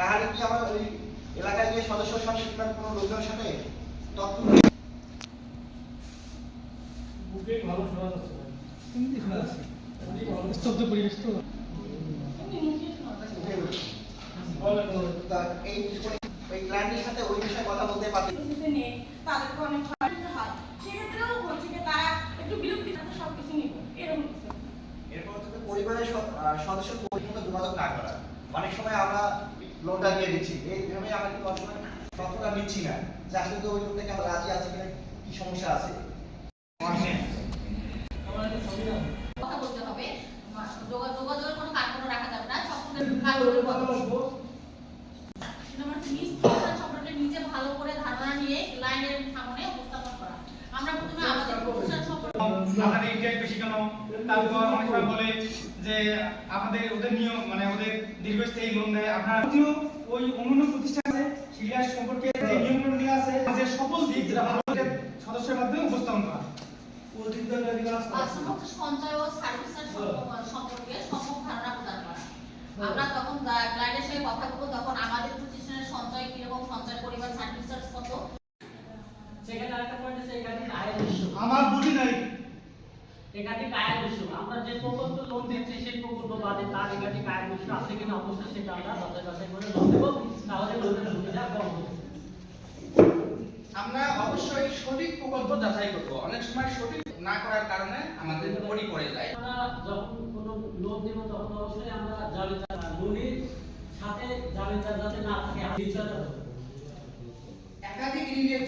তাহলে কি আমার ওই এলাকায় গিয়ে সদস্য সাথে কোনো লোকজনের সাথে তথ্য বুকে ভালো শোনা যাচ্ছে না। শোনা যাচ্ছে। স্তব্ধ পরিবেশ তো। বলেন, বলেন। তা এই ওই ক্লায়েন্টের সাথে ওই বিষয়ে কথা বলতে পারছি তাদেরকে অনেক হয় সেক্ষেত্রেও হচ্ছে যে তারা একটু বিরক্তি থাকে সব নিব। এরকম এরপর হচ্ছে পরিবারের সদস্য পর্যন্ত যোগাযোগ না করা। অনেক সময় আমরা লোনটা দিয়ে দিচ্ছি। এইভাবে আমরা কিন্তু অনেক সময় তথ্যটা নিচ্ছি না। যে আসলে তো ওই লোক থেকে আমরা রাজি আছে কিনা কি সমস্যা আছে। কথা বলতে হবে। যোগাযোগের কোনো রাখা যাবে না আপনাদের ইন্ডিয়ায় বেশি কেন তারপর অনেক বলে যে আমাদের ওদের নিয়ম মানে ওদের দীর্ঘস্থায়ী লোন দেয় আপনার যদিও ওই অন্যান্য প্রতিষ্ঠান আছে সিরিয়াস সম্পর্কে যে নিয়মগুলো দেওয়া আছে যে সকল দিক যেটা সদস্যের মাধ্যমে উপস্থাপন করা। আমরা ক্লায়েন্টের সাথে কথা বলব তখন আমাদের প্রতিষ্ঠানের সঞ্চয় কীরকম সঞ্চয় পরিমাণ সার্ভিসের কত। সেখানে আরেকটা পয়েন্ট আছে একাধিক আয়ের আমার বুঝি নাই। একাধিক আয়ের উৎস। আমরা যে প্রকল্প লোন দিচ্ছি সেই প্রকল্প বাদে তার একাধিক আয়ের উৎস আছে কিনা অবশ্যই সেটা আমরা যাচাই বাছাই করে লোন দেবো তাহলে লোনের সুবিধা কম হবে। আমরা অবশ্যই সঠিক প্রকল্প যাচাই করব। অনেক সময় সঠিক না করার কারণে আমাদের পরি পড়ে যায়। আমরা যখন কোনো লোন দেব তখন অবশ্যই আমরা জামিনদার লোনের সাথে জামিনদার যাতে না থাকে একাধিক ঋণের